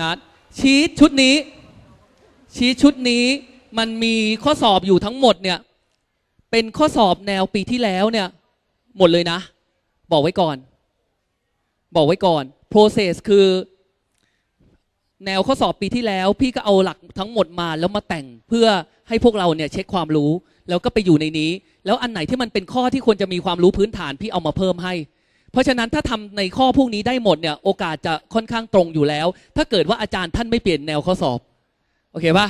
นะชีตชุดนี้ ชีตชุดนี้มันมีข้อสอบอยู่ทั้งหมดเนี่ย เป็นข้อสอบแนวปีที่แล้วเนี่ย หมดเลยนะ บอกไว้ก่อน บอกไว้ก่อน process คือ แนวข้อสอบปีที่แล้ว พี่ก็เอาหลักทั้งหมดมาแล้วมาแต่งเพื่อให้พวกเราเนี่ยเช็คความรู้ แล้วก็ไปอยู่ในนี้ แล้วอันไหนที่มันเป็นข้อที่ควรจะมีความรู้พื้นฐานพี่เอามาเพิ่มให้ เพราะฉะนั้นถ้าทำในข้อพวกนี้ได้หมดเนี่ยโอกาสจะค่อนข้างตรงอยู่แล้ว ถ้าเกิดว่าอาจารย์ท่านไม่เปลี่ยนแนวข้อสอบโอเคปะ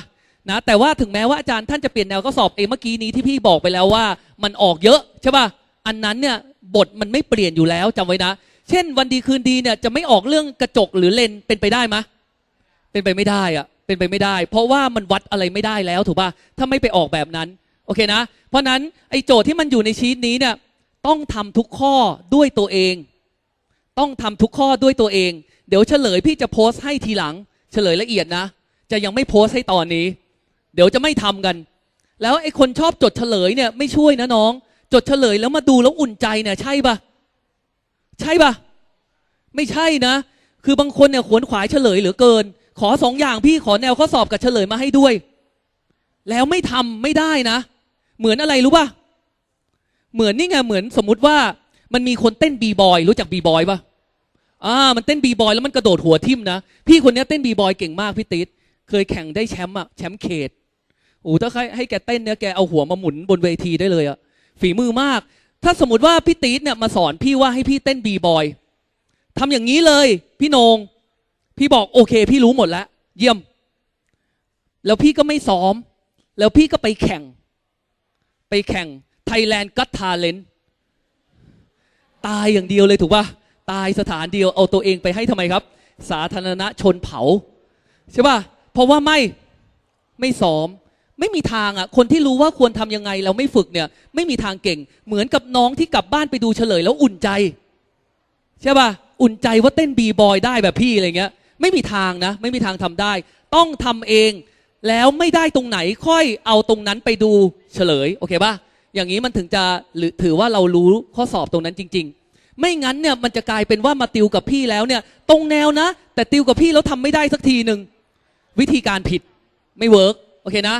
นะแต่ว่าถึงแม้ว่าอาจารย์ท่านจะเปลี่ยนแนวข้อสอบเองเมื่อกี้นี้ที่พี่บอกไปแล้วว่ามันออกเยอะใช่ปะอันนั้นเนี่ยบทมันไม่เปลี่ยนอยู่แล้วจำไว้นะ เช่น วันดีคืนดีเนี่ยจะไม่ออกเรื่องกระจกหรือเลนเป็นไปได้ไหมเป็นไปไม่ได้อะเป็นไปไม่ได้ เพราะว่ามันวัดอะไรไม่ได้แล้วถูกปะถ้าไม่ไปออกแบบนั้นโอเคนะ เพราะนั้นไอโจทย์ที่มันอยู่ในชีตนี้เนี่ย ต้องทำทุกข้อด้วยตัวเอง ต้องทำทุกข้อด้วยตัวเอง เดี๋ยวเฉลยพี่จะโพสต์ให้ทีหลัง เฉลยละเอียดนะ จะยังไม่โพสต์ให้ตอนนี้ เดี๋ยวจะไม่ทำกัน แล้วไอ้คนชอบจดเฉลยเนี่ยไม่ช่วยนะน้อง จดเฉลยแล้วมาดูแล้วอุ่นใจเนี่ยใช่ปะใช่ปะไม่ใช่นะ คือบางคนเนี่ยขวนขวายเฉลยเหลือเกิน ขอสองอย่างพี่ขอแนวข้อสอบกับเฉลยมาให้ด้วย แล้วไม่ทำไม่ได้นะ เหมือนอะไรรู้ปะ เหมือนนี่ไงเหมือนสมมุติว่ามันมีคนเต้นบีบอยรู้จักบีบอยปะอ่ามันเต้นบีบอยแล้วมันกระโดดหัวทิ่มนะพี่คนนี้เต้นบีบอยเก่งมากพี่ติ๊ดเคยแข่งได้แชมป์อะแชมป์เขตโอ้ถ้าใครให้แกเต้นเนี่ยแกเอาหัวมาหมุนบนเวทีได้เลยอะฝีมือมาก ถ้าสมมติว่าพี่ติ๊ดเนี่ยมาสอนพี่ว่าให้พี่เต้นบีบอยทำอย่างนี้เลย พี่นง พี่บอกโอเค พี่รู้หมดแล้ว เยี่ยม แล้วพี่ก็ไม่ซ้อม แล้วพี่ก็ไปแข่ง ไปแข่ง Thailand Got Talent ตายอย่างเดียวเลยถูกปะตายสถานเดียวเอาตัวเองไปให้ทำไมครับ สาธารณชนเผา ใช่ปะเพราะว่าไม่ไม่ซ้อม ไม่มีทางอะ คนที่รู้ว่าควรทำยังไงแล้วไม่ฝึกเนี่ย ไม่มีทางเก่ง เหมือนกับน้องที่กลับบ้านไปดูเฉลยแล้วอุ่นใจ ใช่ป่ะอุ่นใจว่าเต้นบีบอยได้แบบพี่อะไรเงี้ย ไม่มีทางนะ ไม่มีทางทำได้ ต้องทำเองแล้วไม่ได้ตรงไหนค่อยเอาตรงนั้นไปดูเฉลย โอเคป่ะ อย่างนี้มันถึงจะหรือถือว่าเรารู้ข้อสอบตรงนั้นจริง ๆ ไม่งั้นเนี่ยมันจะกลายเป็นว่ามาติวกับพี่แล้วเนี่ย ตรงแนวนะ แต่ติวกับพี่แล้วทำไม่ได้สักทีหนึ่งวิธีการผิดไม่เวิร์กโอเคนะ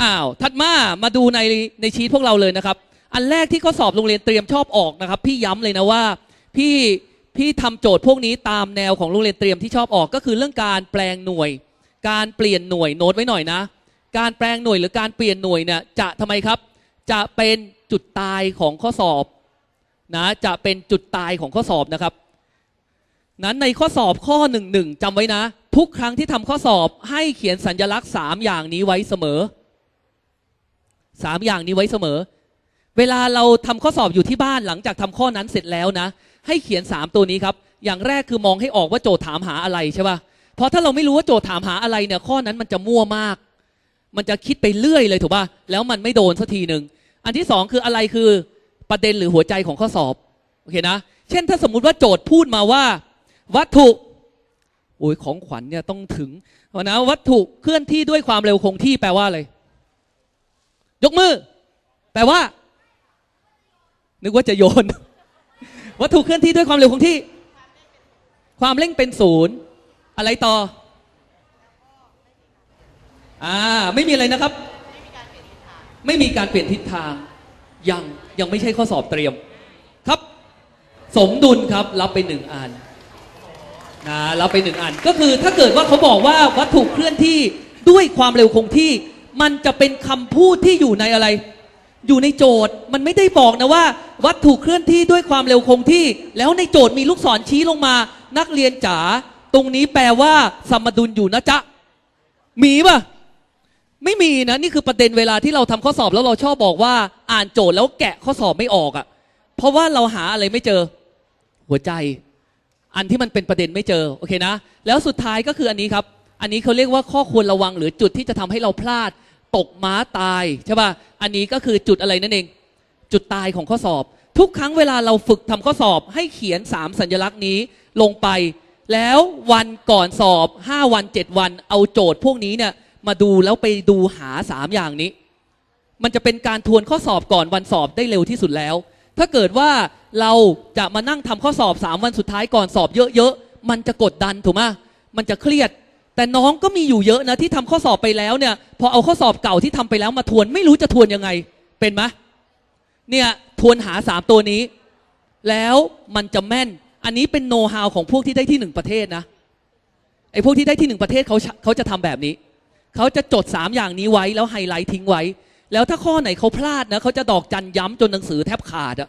อ้าวถัดมามาดูในในชีตพวกเราเลยนะครับ อันแรกที่ข้อสอบโรงเรียนเตรียมชอบออกนะครับ พี่ย้ำเลยนะว่าพี่พี่ทำโจทย์พวกนี้ตามแนวของโรงเรียนเตรียมที่ชอบออกก็คือเรื่องการแปลงหน่วย การเปลี่ยนหน่วยโน้ตไว้หน่อยนะ การแปลงหน่วยหรือการเปลี่ยนหน่วยเนี่ยจะทำไมครับ จะเป็นจุดตายของข้อสอบนะจะเป็นจุดตายของข้อสอบนะครับ นั้นในข้อสอบข้อหนึ่งหนึ่งจำไว้นะ ทุกครั้งที่ทำข้อสอบให้เขียนสัญลักษณ์3อย่างนี้ไว้เสมอ3อย่างนี้ไว้เสมอ เวลาเราทำข้อสอบอยู่ที่บ้านหลังจากทำข้อนั้นเสร็จแล้วนะ ให้เขียน3ตัวนี้ครับ อย่างแรกคือมองให้ออกว่าโจทย์ถามหาอะไรใช่ป่ะเพราะถ้าเราไม่รู้ว่าโจทย์ถามหาอะไรเนี่ยข้อนั้นมันจะมั่วมาก มันจะคิดไปเรื่อยเลยถูกป่ะ แล้วมันไม่โดนสักทีหนึ่ง อันที่สองคืออะไรคือประเด็นหรือหัวใจของข้อสอบโอเคนะเช่นถ้าสมมุติว่าโจทย์พูดมาว่า วัตถุโอ้ยของขวัญเนี่ยต้องถึงนะวัตถุเคลื่อนที่ด้วยความเร็วคงที่แปลว่าอะไรยกมือ แปลว่า นึกว่าจะโยน วัตถุเคลื่อนที่ด้วยความเร็วคงที่ ความเร่งเป็นศูนย์อะไรต่อ อ่า ไม่มีอะไรนะครับ ไม่มีการเปลี่ยนทิศทาง ยังยังไม่ใช่ข้อสอบเตรียมครับ สมดุลครับรับไปหนึ่งอันนะรับไปหนึ่งอันก็คือถ้าเกิดว่าเขาบอกว่าวัตถุเคลื่อนที่ด้วยความเร็วคงที่ มันจะเป็นคำพูดที่อยู่ในอะไร อยู่ในโจทย์มันไม่ได้บอกนะว่า วัตถุเคลื่อนที่ด้วยความเร็วคงที่ แล้วในโจทย์มีลูกศรชี้ลงมา นักเรียนจ๋าตรงนี้แปลว่า สมดุลอยู่นะจ๊ะมีป่ะ ไม่มีนะนี่คือประเด็นเวลาที่เราทำข้อสอบแล้วเราชอบบอกว่า อ่านโจทย์แล้วแกะข้อสอบไม่ออกอะ่ะ เพราะว่าเราหาอะไรไม่เจอ หัวใจ อันที่มันเป็นประเด็นไม่เจอโอเคนะ แล้วสุดท้ายก็คืออันนี้ครับ อันนี้เขาเรียกว่าข้อควรระวังหรือจุดที่จะทำให้เราพลาด ตกม้าตายใช่ป่ะอันนี้ก็คือจุดอะไรนั่นเอง จุดตายของข้อสอบ ทุกครั้งเวลาเราฝึกทำข้อสอบ ให้เขียน 3 สัญลักษณ์นี้ลงไป แล้ววันก่อนสอบ 5 วัน 7 วัน เอาโจทย์พวกนี้เนี่ย มาดูแล้วไปดูหา3อย่างนี้ มันจะเป็นการทวนข้อสอบก่อนวันสอบได้เร็วที่สุดแล้ว ถ้าเกิดว่าเราจะมานั่งทำข้อสอบ3วันสุดท้ายก่อนสอบเยอะๆมันจะกดดันถูกไหมมันจะเครียด แต่น้องก็มีอยู่เยอะนะที่ทำข้อสอบไปแล้วเนี่ย พอเอาข้อสอบเก่าที่ทำไปแล้วมาทวนไม่รู้จะทวนยังไงเป็นไหมเนี่ยทวนหาสามตัวนี้ แล้วมันจะแม่น อันนี้เป็นโน้ตฮาวของพวกที่ได้ที่หนึ่งประเทศนะไอ้พวกที่ได้ที่หนึ่งประเทศเขาเขาจะทำแบบนี้ เขาจะจดสามอย่างนี้ไว้แล้วไฮไลท์ทิ้งไว้ แล้วถ้าข้อไหนเขาพลาดนะเขาจะดอกจันย้ำจนหนังสือแทบขาดอะ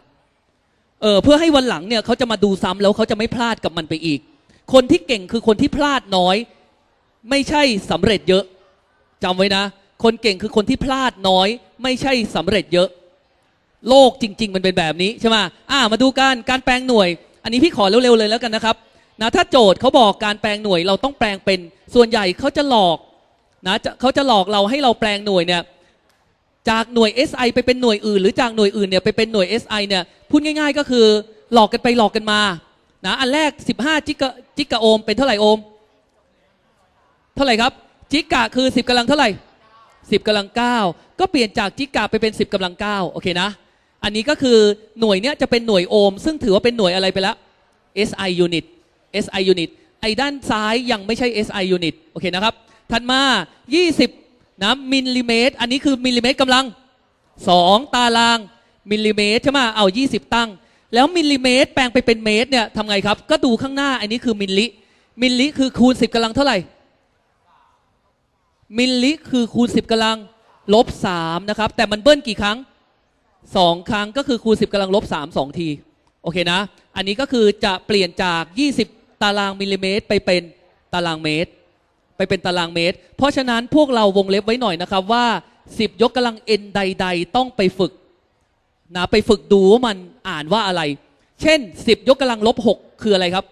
เออเพื่อให้วันหลังเนี่ยเขาจะมาดูซ้ำแล้วเขาจะไม่พลาดกับมันไปอีก คนที่เก่งคือคนที่พลาดน้อย ไม่ใช่สำเร็จเยอะจำไว้นะ คนเก่งคือคนที่พลาดน้อย ไม่ใช่สำเร็จเยอะ โลกจริง ๆ มันเป็นแบบนี้ใช่ไหมอ่ามาดูกันการแปลงหน่วย อันนี้พี่ขอเร็วๆเลยแล้วกันนะครับนะถ้าโจทย์เขาบอกการแปลงหน่วยเราต้องแปลงเป็นส่วนใหญ่เขาจะหลอก นะเขาจะหลอกเราให้เราแปลงหน่วยเนี่ยจากหน่วย SI ไปเป็นหน่วยอื่น หรือจากหน่วยอื่นเนี่ยไปเป็นหน่วย SI เนี่ยพูดง่าย ๆ ก็คือหลอกกันไปหลอกกันมานะอันแรก 15จิกะจิกะโอห์มเป็นเท่าไหร่โอห์มเท่าไหร่ครับจิกะคือ 10กำลังเท่าไหร่ 10กำลัง 9 ก็เปลี่ยนจากจิกะไปเป็น 10กำลัง9โอเคนะ อันนี้ก็คือหน่วยเนี้ยจะเป็นหน่วยโอห์มซึ่งถือว่าเป็นหน่วยอะไรไปแล้ว SI unit SI unit ไอ้ด้านซ้ายยังไม่ใช่ SI unit โอเคนะครับ ถัดมา 20นะมิลลิเมตร อันนี้คือมิลลิเมตรกำลัง 2 ตารางมิลลิเมตรใช่ไหมเอา 20 ตั้ง แล้วมิลลิเมตร แปลงไปเป็นเมตรเนี่ยทำไงครับ ก็ดูข้างหน้า อันนี้คือมิลลิ มิลลิคือคูณ 10กำลังเท่าไหร่ มิลลิคือคูณ 10กำลังลบ3นะครับ แต่มันเบิ้ลกี่ครั้ง 2 ครั้งก็คือคูณ 10กำลังลบ3 2 ที โอเคนะ อันนี้ก็คือจะเปลี่ยนจาก 20 ตารางมิลลิเมตร ไปเป็นตารางเมตร ไปเป็นตารางเมตร เพราะฉะนั้นพวกเราวงเล็บไว้หน่อยนะครับว่า 10 ยกกำลัง n ใด ๆ ต้องไปฝึกนะไปฝึกดูว่ามันอ่านว่าอะไร เช่น 10 ยกกำลังลบ 6 คืออะไรครับ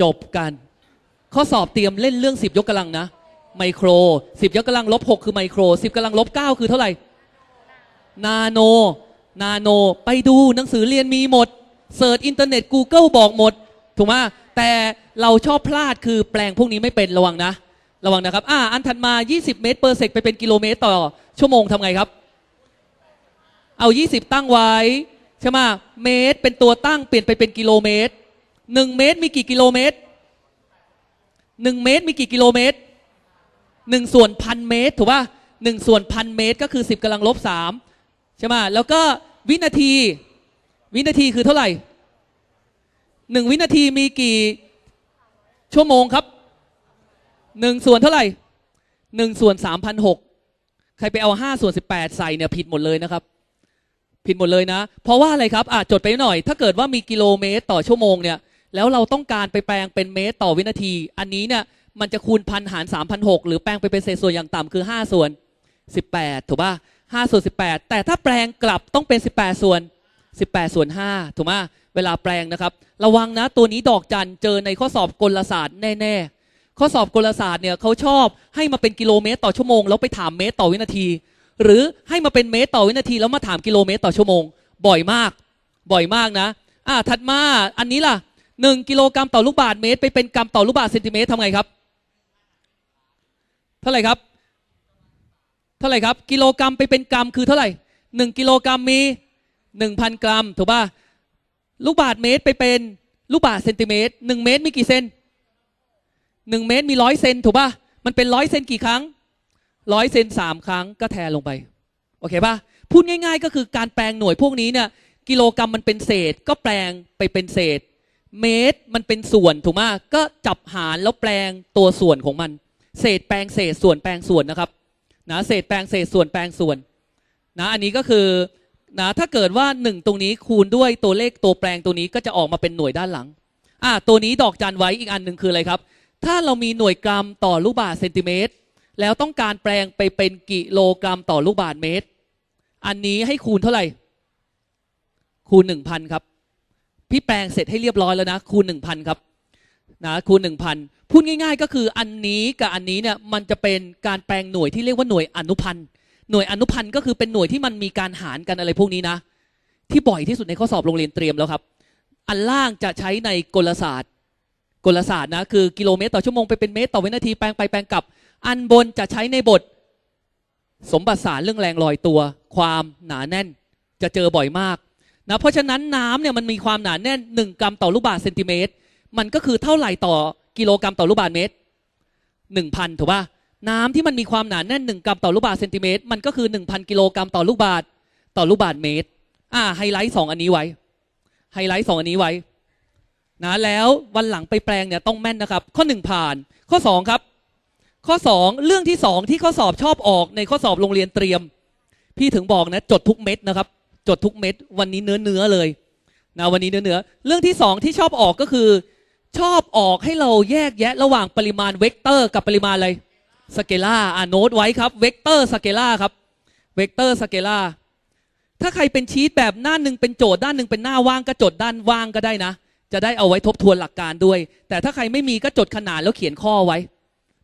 จบกัน ข้อสอบเตรียมเล่นเรื่อง 10 ยกกำลังนะไมโคร 10 ยกกำลังลบ 6 คือไมโคร 10กำลังลบ 9 คือเท่าไหร่ นาโน นาโน ไปดูหนังสือเรียนมีหมดเสิร์ชอินเทอร์เน็ต Google บอกหมด ถูกไหม แต่เราชอบพลาดคือแปลงพวกนี้ไม่เป็นระวังนะ ระวังนะครับอ่าอันถัดมา 20 เมตรเปอร์เซกไปเป็นกิโลเมตรต่อ ชั่วโมงทำไงครับ เอา 20 ตั้งไว้ ใช่ไหมเมตรเป็นตัวตั้งเปลี่ยนไปเป็นกิโลเมตร 1 เมตรมีกี่กิโลเมตร 1 เมตรมีกี่กิโลเมตร 1 ส่วนพันเมตรถูกป่ะ1ส่วนพันเมตรก็คือ 10กำลังลบ3ใช่ไหมแล้วก็วินาที วินาทีคือเท่าไหร่ 1วินาทีมีกี่ชั่วโมงครับ1ส่วนเท่าไหร่1ส่วน3,006ใครไปเอา5ส่วน18ใส่เนี่ยผิดหมดเลยนะครับ ผิดหมดเลยนะ เพราะว่าอะไรครับอะจดไปหน่อย ถ้าเกิดว่ามีกิโลเมตรต่อชั่วโมงเนี่ย แล้วเราต้องการไปแปลงเป็นเมตรต่อวินาที อันนี้เนี่ยมันจะคูณพันหาร3,006หกหรือแปลงไปเป็นเศษส่วนอย่างต่ำคือ5ส่วน18ถูกป่ะ5ส่วน18แปดแต่ถ้าแปลงกลับต้องเป็น18ส่วน 18 ส่วน 5 ถูกไหมเวลาแปลงนะครับ ระวังนะตัวนี้ดอกจันเจอในข้อสอบกลศาสตร์แน่ๆ ข้อสอบกลศาสตร์เนี่ยเขาชอบให้มาเป็นกิโลเมตรต่อชั่วโมงแล้วไปถามเมตรต่อวินาที หรือให้มาเป็นเมตรต่อวินาที แล้วมาถามกิโลเมตรต่อชั่วโมง บ่อยมาก บ่อยมากนะอ่าถัดมาอันนี้ล่ะหนึ่งกิโลกรัมต่อลูกบาศก์เมตร ไปเป็นกรัมต่อลูกบาศก์เซนติเมตรทำไงครับเท่าไหร่ครับเท่าไหร่ครับ กิโลกรัมไปเป็นกรัมคือเท่าไหร่หนึ่งกิโลกรัมมี หนึ่งพันกรัม ถูกป่ะ ลูกบาศก์เมตรไปเป็นลูกบาศก์เซนติเมตรหนึ่งเมตรมีกี่เซนหนึ่งเมตรมีร้อยเซนถูกป่ะ มันเป็นร้อยเซนกี่ครั้งร้อยเซนสามครั้งก็แทนลงไป โอเคป่ะ พูดง่าย ๆ ก็คือการแปลงหน่วยพวกนี้เนี่ยกิโลกรัมมันเป็นเศษ ก็แปลงไปเป็นเศษ เมตรมันเป็นส่วนถูกไหมก็จับหารแล้วแปลงตัวส่วนของมัน เศษแปลงเศษส่วนแปลงส่วนนะครับนะเศษแปลงเศษส่วนแปลงส่วนนะอันนี้ก็คือ นะถ้าเกิดว่า 1 ตรงนี้คูณด้วยตัวเลขตัวแปลงตัวนี้ก็จะออกมาเป็นหน่วยด้านหลังอะตัวนี้ดอกจันไว้อีกอันหนึ่งคืออะไรครับ ถ้าเรามีหน่วยกรัมต่อลูกบาศก์เซนติเมตร แล้วต้องการแปลงไปเป็นกิโลกรัมต่อลูกบาศก์เมตร อันนี้ให้คูณเท่าไหร่ คูณ 1,000 ครับ พี่แปลงเสร็จให้เรียบร้อยแล้วนะ คูณ 1,000 ครับนะคูณ 1,000 พูดง่าย ๆ ก็คืออันนี้กับอันนี้เนี่ยมันจะเป็นการแปลงหน่วยที่เรียกว่าหน่วยอนุพันธ์ หน่วยอนุพันธ์ก็คือเป็นหน่วยที่มันมีการหารกันอะไรพวกนี้นะ ที่บ่อยที่สุดในข้อสอบโรงเรียนเตรียมแล้วครับ อันล่างจะใช้ในกลศาสตร์ กลศาสตร์นะคือกิโลเมตรต่อชั่วโมงไปเป็นเมตรต่อวินาทีแปลงไปแปลงกลับ อันบนจะใช้ในบท สมบัติศารเรื่องแรงลอยตัว ความหนาแน่นจะเจอบ่อยมากนะเพราะฉะนั้นน้ำเนี่ยมันมีความหนาแน่น 1 กรัมต่อลูกบาศก์เซนติเมตร มันก็คือเท่าไหร่ต่อกิโลกรัมต่อลูกบาศก์เมตรหนึ่งพันถูกป่ะ น้ำที่มันมีความหนาแน่นหนึ่งกรัมต่อลูกบาศก์เซนติเมตรมันก็คือหนึ่งพันกิโลกรัมต่อลูกบาศก์ต่อลูกบาศก์เมตร อ่าไฮไลท์สองอันนี้ไว้ไฮไลท์สองอันนี้ไว้นะแล้ววันหลังไปแปลงเนี่ยต้องแม่นนะครับ ข้อหนึ่งผ่าน ข้อสองครับ ข้อสองเรื่องที่สองที่ข้อสอบชอบออกในข้อสอบโรงเรียนเตรียม พี่ถึงบอกนะ จดทุกเม็ดนะครับ จดทุกเม็ด วันนี้เนื้อเนื้อเลยนะวันนี้เนื้อเนื้อเรื่องที่สองที่ชอบออกก็คือ ชอบออกให้เราแยกแยะระหว่างปริมาณเวกเตอร์กับปริมาณอะไร สเกล่าอ่าโน้ตไว้ครับเวกเตอร์สเกล่าครับเวกเตอร์สเกล่าถ้าใครเป็นชีตแบบหน้าหนึ่งเป็นโจทย์ด้านหนึ่งเป็นหน้าว่างก็จดด้านว่างก็ได้นะ จะได้เอาไว้ทบทวนหลักการด้วย แต่ถ้าใครไม่มีก็จดขนาดแล้วเขียนข้อไว้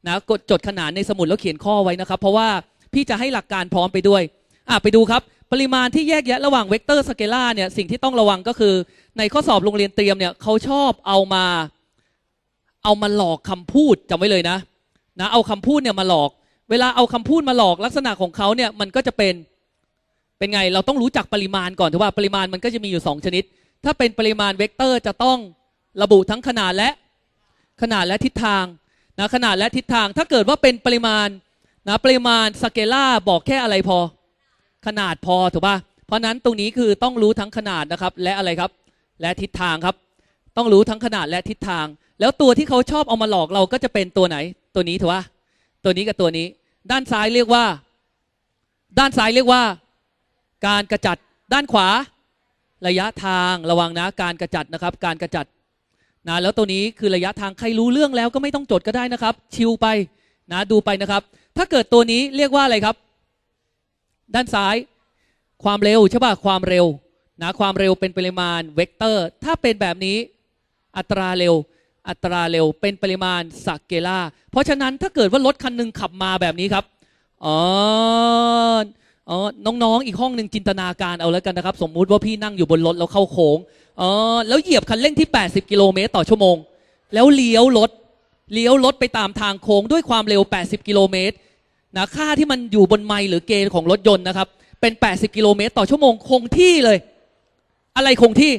นะกดจดขนาดในสมุดแล้วเขียนข้อไว้นะครับ เพราะว่าพี่จะให้หลักการพร้อมไปด้วยอะไปดูครับปริมาณที่แยกแยะระหว่างเวกเตอร์สเกล่าเนี่ยสิ่งที่ต้องระวังก็คือ ในข้อสอบโรงเรียนเตรียมเนี่ยเขาชอบเอามา เอามาหลอกคำพูดจำไว้เลยนะ นะเอาคำพูดเนี่ยมาหลอก เวลาเอาคำพูดมาหลอกลักษณะของเขาเนี่ยมันก็จะเป็นเป็นไงเราต้องรู้จักปริมาณก่อนถือว่าปริมาณมันก็จะมีอยู่ 2 ชนิด ถ้าเป็นปริมาณเวกเตอร์จะต้องระบุทั้งขนาดและขนาดและทิศทางนะขนาดและทิศทาง ถ้าเกิดว่าเป็นปริมาณนะปริมาณสเกล่าบอกแค่อะไรพอ ขนาดพอถูกป่ะเพราะนั้นตรงนี้คือต้องรู้ทั้งขนาดนะครับ และอะไรครับ และทิศทางครับ ต้องรู้ทั้งขนาดและทิศทาง แล้วตัวที่เขาชอบเอามาหลอกเราก็จะเป็นตัวไหน ตัวนี้ถูกป่ะตัวนี้กับตัวนี้ ด้านซ้ายเรียกว่า ด้านซ้ายเรียกว่า การกระจัดด้านขวา ระยะทางระวังนะ การกระจัดนะครับ การกระจัดนะแล้วตัวนี้คือระยะทางใครรู้เรื่องแล้วก็ไม่ต้องจดก็ได้นะครับ ชิวไปนะดูไปนะครับ ถ้าเกิดตัวนี้เรียกว่าอะไรครับ ด้านซ้ายความเร็วใช่ป่ะความเร็วนะความเร็วเป็นปริมาณเวกเตอร์ ถ้าเป็นแบบนี้อัตราเร็ว อัตราเร็วเป็นปริมาณสเกล่าเพราะฉะนั้นถ้าเกิดว่ารถคันหนึ่งขับมาแบบนี้ครับอ๋ออ๋อน้องๆ อีกห้องหนึ่งจินตนาการเอาแล้วกันนะครับ สมมุติว่าพี่นั่งอยู่บนรถแล้วเข้าโค้งอ๋อแล้วเหยียบคันเร่งที่ 80 กิโลเมตรต่อชั่วโมง แล้วเลี้ยวรถเลี้ยวรถไปตามทางโค้งด้วยความเร็ว 80 กิโลเมตรนะค่าที่มันอยู่บนไมล์หรือเกณฑ์ของรถยนต์นะครับ เป็น 80 กิโลเมตรต่อชั่วโมงคงที่เลย อะไรคงที่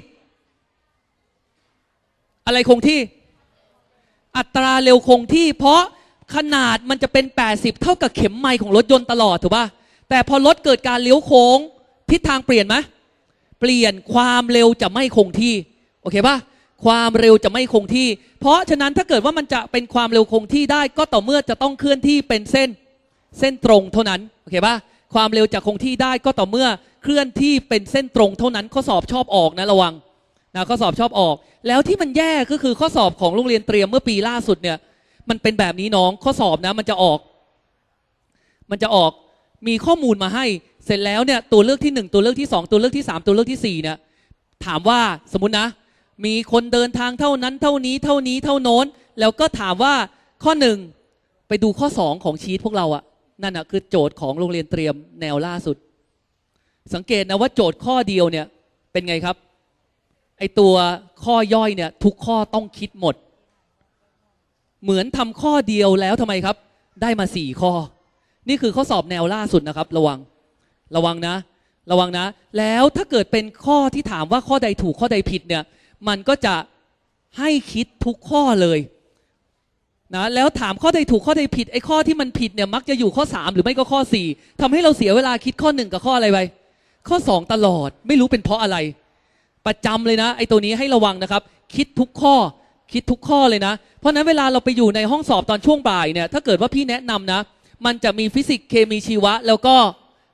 อะไรคงที่ อัตราเร็วคงที่ เพราะขนาดมันจะเป็น 80 เท่ากับเข็มไมล์ของรถยนต์ตลอดถูกป่ะแต่พอรถเกิดการเลี้ยวโค้ง ทิศทางเปลี่ยนไหมเปลี่ยนความเร็วจะไม่คงที่โอเคป่ะความเร็วจะไม่คงที่ เพราะฉะนั้นถ้าเกิดว่ามันจะเป็นความเร็วคงที่ได้ ก็ต่อเมื่อจะต้องเคลื่อนที่เป็นเส้นเส้นตรงเท่านั้นโอเคป่ะความเร็วจะคงที่ได้ก็ต่อเมื่อเคลื่อนที่เป็นเส้นตรงเท่านั้นข้อสอบชอบออกนะระวัง นะข้อสอบชอบออก แล้วที่มันแย่ก็คือข้อสอบของโรงเรียนเตรียมเมื่อปีล่าสุดเนี่ย มันเป็นแบบนี้น้องข้อสอบนะ มันจะออก มันจะออกมีข้อมูลมาให้เสร็จแล้วเนี่ยตัวเลือกที่หนึ่งตัวเลือกที่สองตัวเลือกที่สามตัวเลือกที่สี่เนี่ยถามว่าสมมตินะ มีคนเดินทางเท่านั้น เท่านี้เท่านี้เท่าโน้น แล้วก็ถามว่าข้อหนึ่งไปดูข้อสองของชีตพวกเราอะนั่นอะคือโจทย์ของโรงเรียนเตรียมแนวล่าสุด สังเกตนะว่าโจทย์ข้อเดียวเนี่ยเป็นไงครับ ไอตัวข้อย่อยเนี่ยทุกข้อต้องคิดหมด เหมือนทำข้อเดียวแล้วทำไมครับ ได้มาสี่ข้อ นี่คือข้อสอบแนวล่าสุดนะครับ ระวังระวังนะ ระวังนะ แล้วถ้าเกิดเป็นข้อที่ถามว่าข้อใดถูกข้อใดผิดเนี่ย มันก็จะให้คิดทุกข้อเลยนะแล้วถามข้อใดถูกข้อใดผิดไอ้ข้อที่มันผิดเนี่ยมักจะอยู่ข้อ 3 หรือไม่ก็ข้อ 4ทำให้เราเสียเวลาคิดข้อหนึ่งกับข้ออะไรไปข้อ 2 ตลอด ไม่รู้เป็นเพราะอะไร ประจำเลยนะไอ้ตัวนี้ให้ระวังนะครับ คิดทุกข้อคิดทุกข้อเลยนะ เพราะนั้นเวลาเราไปอยู่ในห้องสอบตอนช่วงบ่ายเนี่ยถ้าเกิดว่าพี่แนะนำนะ มันจะมีฟิสิกส์เคมีชีวะ แล้วก็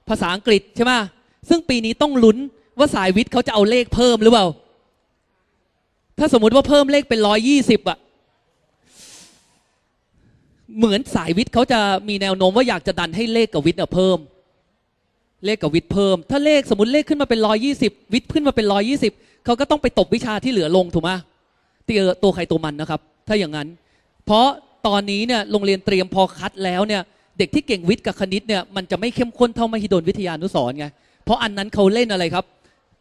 ภาษาอังกฤษใช่ไหมซึ่งปีนี้ต้องลุ้นว่าสายวิทย์เขาจะเอาเลขเพิ่มหรือเปล่า ถ้าสมมุติว่าเพิ่มเลขเป็นร้อยยี่สิบอะเหมือนสายวิทย์เขาจะมีแนวโน้มว่าอยากจะดันให้เลขกับวิทย์เพิ่ม เลขกับวิทย์เพิ่ม ถ้าเลขสมมติเลขขึ้นมาเป็นร้อยี่สิบวิทย์ขึ้นมาเป็นร้อยี่สิบเขาก็ต้องไปตบวิชาที่เหลือลงถูกไหมตีเอตัวใครตัวมันนะครับ ถ้าอย่างนั้น เพราะตอนนี้เนี่ยโรงเรียนเตรียมพอคัดแล้วเนี่ยเด็กที่เก่งวิทย์กับคณิตเนี่ยมันจะไม่เข้มข้นเท่ามหิดลวิทยานุสรณ์ไงเพราะอันนั้นเขาเล่นอะไรครับ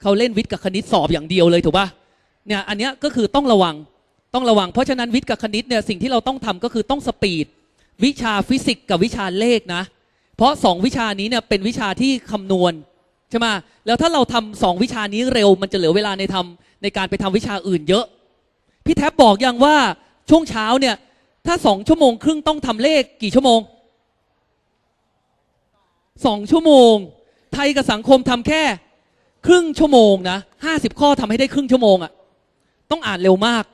เขาเล่นวิทย์กับคณิตสอบอย่างเดียวเลยถูกป่ะเนี่ยอันนี้ก็คือต้องระวังต้องระวัง เพราะฉะนั้นวิทย์กับคณิตเนี่ยสิ่งที่เราต้องทำก็คือต้องสปีดวิชาฟิสิกส์กับวิชาเลขนะ เพราะสองวิชานี้เนี่ยเป็นวิชาที่คำนวณใช่ไหมแล้วถ้าเราทำสองวิชานี้เร็วมันจะเหลือเวลาในทำในการไปทำวิชาอื่นเยอะ พี่แท็บบอกยังว่าช่วงเช้าเนี่ย ถ้าสองชั่วโมงครึ่งต้องทำเลขกี่ชั่วโมงสองชั่วโมง ไทยกับสังคมทำแค่ ครึ่งชั่วโมงนะห้าสิบข้อทำให้ได้ครึ่งชั่วโมงอะ่ะต้องอ่านเร็วมาก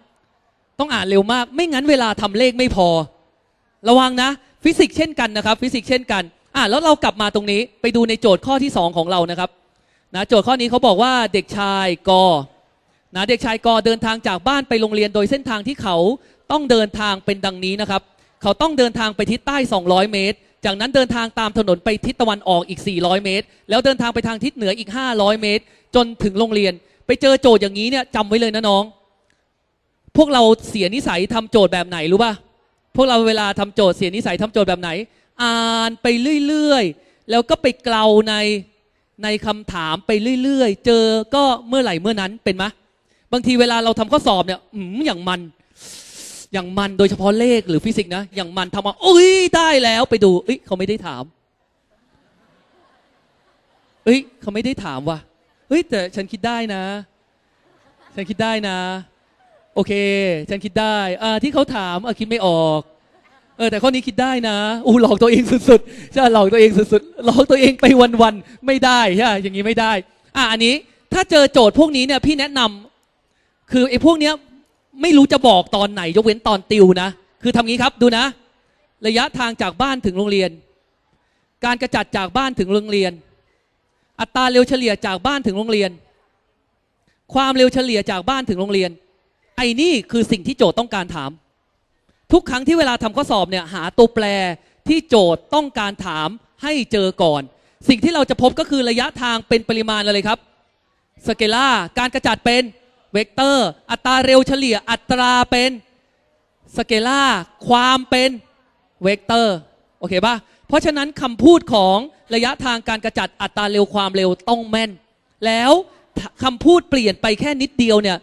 ต้องอ่านเร็วมาก ไม่งั้นเวลาทำเลขไม่พอ ระวังนะ ฟิสิกส์เช่นกันนะครับ ฟิสิกส์เช่นกัน อะแล้วเรากลับมาตรงนี้ไปดูในโจทย์ข้อที่ 2 ของเรานะครับนะโจทย์ข้อนี้เขาบอกว่าเด็กชายกอนะเด็กชายกอเดินทางจากบ้านไปโรงเรียนโดยเส้นทางที่เขาต้องเดินทางเป็นดังนี้นะครับ เขาต้องเดินทางไปทิศใต้ 200 เมตร จากนั้นเดินทางตามถนนไปทิศตะวันออกอีก 400 เมตร แล้วเดินทางไปทางทิศเหนืออีก 500 เมตร จนถึงโรงเรียน ไปเจอโจทย์อย่างนี้เนี่ยจำไว้เลยนะน้อง พวกเราเสียนิสัยทำโจทย์แบบไหนรู้ป่ะพวกเราเวลาทำโจทย์เสียนิสัยทำโจทย์แบบไหน อ่านไปเรื่อยๆ แล้วก็ไปเกลาในในคำถามไปเรื่อยๆ เจอก็เมื่อไหร่เมื่อนั้นเป็นไหมบางทีเวลาเราทำข้อสอบเนี่ยอืมอย่างมัน อย่างมันโดยเฉพาะเลขหรือฟิสิกส์นะ อย่างมันทำมาโอ้ยได้แล้วไปดูเอ้ยเขาไม่ได้ถามเอ้ยเขาไม่ได้ถามว่ะเฮ้ยแต่ฉันคิดได้นะ ฉันคิดได้นะ โอเค ฉันคิดได้อ่าที่เขาถามอะคิดไม่ออก เออแต่ข้อนี้คิดได้นะอู้หลอกตัวเองสุดๆใช่หลอกตัวเองสุดๆหลอกตัวเองไปวันๆไม่ได้ใช่อย่างนี้ไม่ได้อะอันนี้ถ้าเจอโจทย์พวกนี้เนี่ยพี่แนะนำคือไอ้พวกเนี้ยไม่รู้จะบอกตอนไหน ยกเว้นตอนติวนะ คือทำงี้ครับดูนะ ระยะทางจากบ้านถึงโรงเรียน การกระจัดจากบ้านถึงโรงเรียน อัตราเร็วเฉลี่ยจากบ้านถึงโรงเรียน ความเร็วเฉลี่ยจากบ้านถึงโรงเรียน ไอ้นี่คือสิ่งที่โจทย์ต้องการถาม ทุกครั้งที่เวลาทำข้อสอบเนี่ยหาตัวแปรที่โจทย์ต้องการถามให้เจอก่อน สิ่งที่เราจะพบก็คือระยะทางเป็นปริมาณอะไรครับสเกล่าการกระจัดเป็นเวกเตอร์ อัตราเร็วเฉลี่ย อัตราเป็นสเกล่าความเป็นเวกเตอร์โอเคปะเพราะฉะนั้นคำพูดของระยะทางการกระจัดอัตราเร็วความเร็วต้องแม่น แล้วคำพูดเปลี่ยนไปแค่นิดเดียวเนี่ย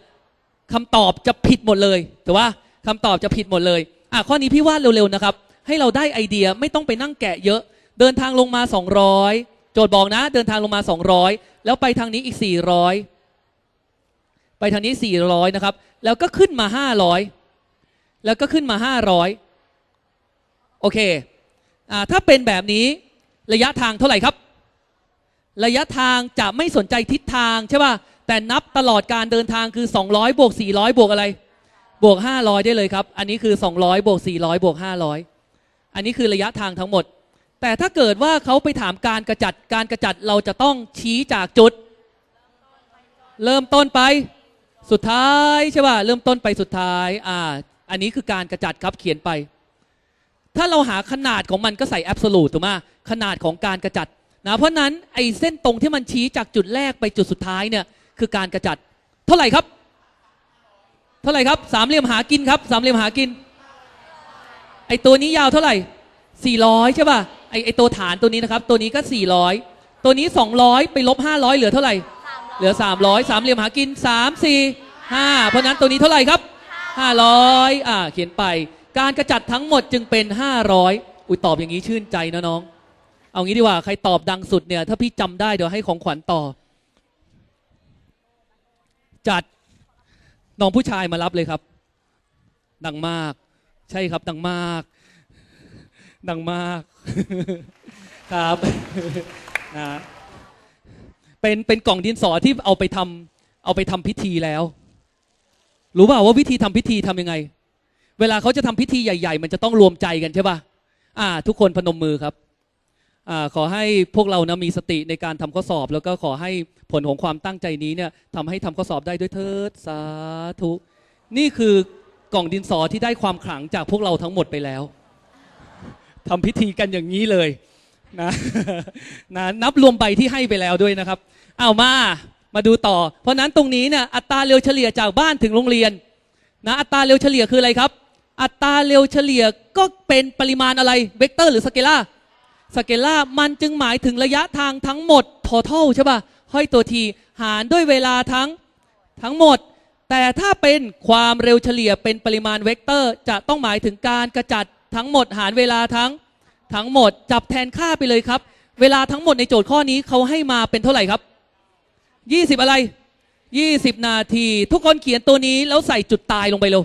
คำตอบจะผิดหมดเลยถูกป่ะคำตอบจะผิดหมดเลย อะข้อนี้พี่วาดเร็วๆนะครับ ให้เราได้ไอเดียไม่ต้องไปนั่งแกะเยอะ เดินทางลงมา 200 โจทย์บอกนะ เดินทางลงมา 200 แล้วไปทางนี้อีก 400 ไปทางนี้ 400 นะครับ แล้วก็ขึ้นมา 500 แล้วก็ขึ้นมา 500 โอเคอ่าถ้าเป็นแบบนี้ระยะทางเท่าไหร่ครับ ระยะทางจะไม่สนใจทิศทางใช่ป่ะแต่นับตลอดการเดินทางคือ 200 บวก 400 บวกอะไร บวก 500 ได้เลยครับ อันนี้คือ 200 บวก 400 บวก 500 อันนี้คือระยะทางทั้งหมด แต่ถ้าเกิดว่าเขาไปถามการกระจัด การกระจัดเราจะต้องชี้จากจุด เริ่มต้นไปสุดท้ายใช่ป่ะ เริ่มต้นไปสุดท้าย อ่า อันนี้คือการกระจัดครับเขียนไป ถ้าเราหาขนาดของมันก็ใส่แอบ o l u t e ถูกไหมขนาดของการกระจัดนะ เพราะนั้นไอ้เส้นตรงที่มันชี้จากจุดแรกไปจุดสุดท้ายเนี่ยคือการกระจัด เท่าไหร่ครับ เท่าไหร่ครับสามเหลี่ยมหากินครับสามเหลี่ยมหากิน ไอ้ตัวนี้ยาวเท่าไหร่400ใช่ป่ะไอ้ไอ้ตัวฐานตัวนี้นะครับตัวนี้ก็400ตัวนี้200ไปลบ500เหลือเท่าไหร่ เหลือ300สามเหลี่ยมหากิน3 4 5เพราะนั้นตัวนี้เท่าไหร่ครับ500อ่าเขียนไป การกระจัดทั้งหมดจึงเป็น500อุ้ยตอบอย่างนี้ชื่นใจนะน้อง เอางี้ดีกว่าใครตอบดังสุดเนี่ย ถ้าพี่จำได้เดี๋ยวให้ของขวัญต่อ จัด น้องผู้ชายมารับเลยครับ ดังมาก ใช่ครับดังมาก ดังมาก ครับนะเป็นเป็นกล่องดินสอที่เอาไปทำเอาไปทำพิธีแล้ว รู้เปล่าว่าวิธีทำพิธีทำยังไง เวลาเขาจะทำพิธีใหญ่ ๆ มันจะต้องรวมใจกันใช่ป่ะอ่า ทุกคนพนมมือครับ ขอให้พวกเรานะมีสติในการทำข้อสอบ แล้วก็ขอให้ผลของความตั้งใจนี้เนี่ยทำให้ทำข้อสอบได้ด้วยเถิดสาธุนี่คือกล่องดินสอที่ได้ความขลังจากพวกเราทั้งหมดไปแล้วทำพิธีกันอย่างนี้เลยนะนะนับรวมใบที่ให้ไปแล้วด้วยนะครับเอามามาดูต่อ เพราะนั้นตรงนี้เนี่ยอัตราเร็วเฉลี่ยจากบ้านถึงโรงเรียนนะอัตราเร็วเฉลี่ยคืออะไรครับ อัตราเร็วเฉลี่ยก็เป็นปริมาณอะไรเวกเตอร์หรือสเกล่า สเกล่ามันจึงหมายถึงระยะทางทั้งหมด total ใช่ป่ะห้อยตัวทีหารด้วยเวลาทั้งทั้งหมด แต่ถ้าเป็นความเร็วเฉลี่ยเป็นปริมาณเวกเตอร์ จะต้องหมายถึงการกระจัดทั้งหมดหารเวลาทั้งทั้งหมด จับแทนค่าไปเลยครับ เวลาทั้งหมดในโจทย์ข้อนี้เขาให้มาเป็นเท่าไหร่ครับ 20 อะไร 20 นาที ทุกคนเขียนตัวนี้แล้วใส่จุดตายลงไปเร็ว